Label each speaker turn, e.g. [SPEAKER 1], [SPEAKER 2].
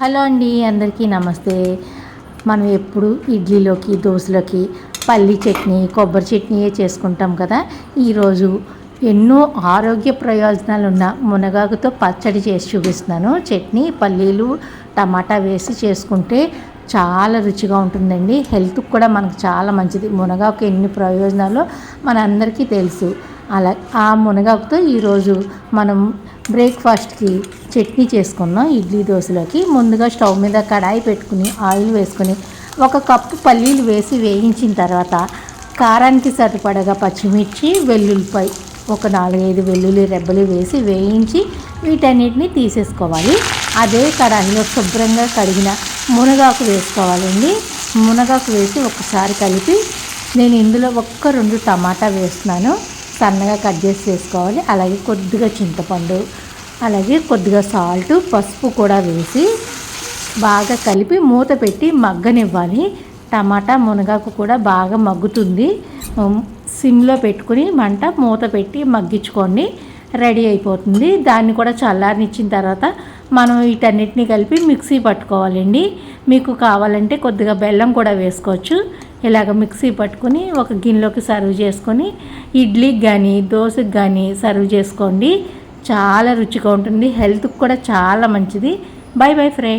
[SPEAKER 1] Hello అండి అందరికీ నమస్తే. మనం ఎప్పుడు ఇడ్లీలోకి దోశలోకి పల్లి చట్నీ కొబ్బరి చట్నీయే చేసుకుంటాం కదా? ఈరోజు ఎన్నో ఆరోగ్య ప్రయోజనాలు ఉన్న మునగాకుతో పచ్చడి చేసి చూపిస్తున్నాను. చట్నీ పల్లీలు టమాటా వేసి చేసుకుంటే చాలా రుచిగా ఉంటుందండి. హెల్త్కి కూడా మనకు చాలా మంచిది. మునగాకు ఎన్ని ప్రయోజనాలు మనందరికీ తెలుసు. అలా ఆ మునగాకుతో ఈరోజు మనం బ్రేక్ఫాస్ట్కి చట్నీ చేసుకున్నాం ఇడ్లీ దోశలోకి. ముందుగా స్టవ్ మీద కడాయి పెట్టుకుని ఆయిల్ వేసుకుని ఒక కప్పు పల్లీలు వేసి వేయించిన తర్వాత కారానికి సరిపడగా పచ్చిమిర్చి వెల్లుల్లిపై ఒక నాలుగైదు వెల్లుల్లి రెబ్బలు వేసి వేయించి వీటన్నిటిని తీసేసుకోవాలి. అదే కడాయిలో శుభ్రంగా కడిగిన మునగాకు వేసుకోవాలండి. మునగాకు వేసి ఒకసారి కలిపి నేను ఇందులో ఒక్క రెండు టమాటా వేస్తున్నాను. సన్నగా కట్ చేసి వేసుకోవాలి. అలాగే కొద్దిగా చింతపండు అలాగే కొద్దిగా సాల్ట్ పసుపు కూడా వేసి బాగా కలిపి మూత పెట్టి మగ్గనివ్వాలి. టమాటా మునగాకు కూడా బాగా మగ్గుతుంది. సిమ్లో పెట్టుకుని మంట మూత పెట్టి మగ్గించుకోండి. రెడీ అయిపోతుంది. దాన్ని కూడా చల్లారనిచ్చిన తర్వాత మనం వీటన్నిటిని కలిపి మిక్సీ పట్టుకోవాలండి. మీకు కావాలంటే కొద్దిగా బెల్లం కూడా వేసుకోవచ్చు. ఇలాగ మిక్సీ పట్టుకొని ఒక గిన్నెలోకి సర్వ్ చేసుకొని ఇడ్లీకి కానీ దోశకి కానీ సర్వ్ చేసుకోండి. చాలా రుచిగా ఉంటుంది. హెల్త్కి కూడా చాలా మంచిది. By by friend